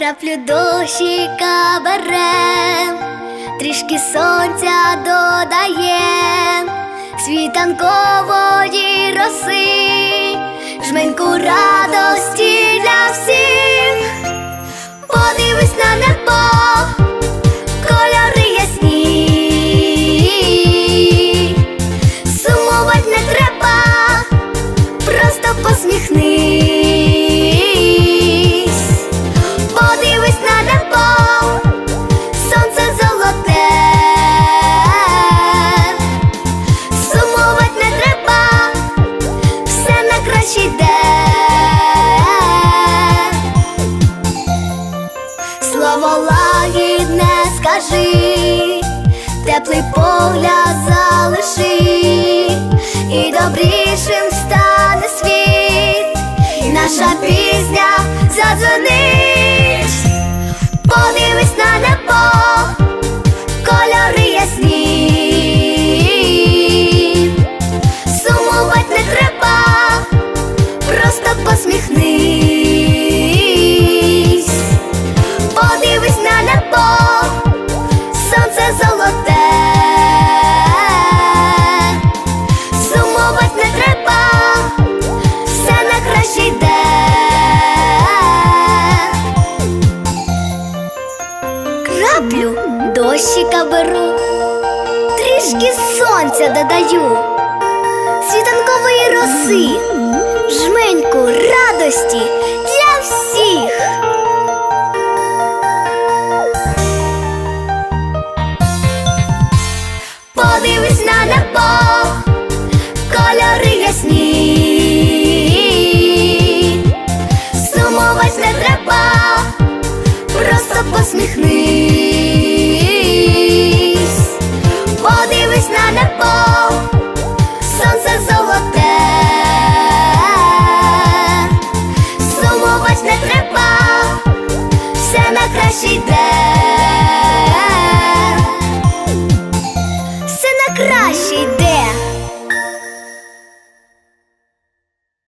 краплю дощика берем, трішки сонця додаєм, світанкової роси, жменьку радості краще. Слово лагідне скажи, теплий погляд залиши, і добрішим стане світ, і наша пісня задзвонить, подивись на небо, Подивись на небо, сонце золоте, сумувать не треба, все на краще йде. Краплю дощика беру, трішки сонця додаю, світанкової роси, жменьку радості для всіх. Подивись на небо, кольори ясні, сумувать не треба, просто посміхнись, теж йде, все на краще йде.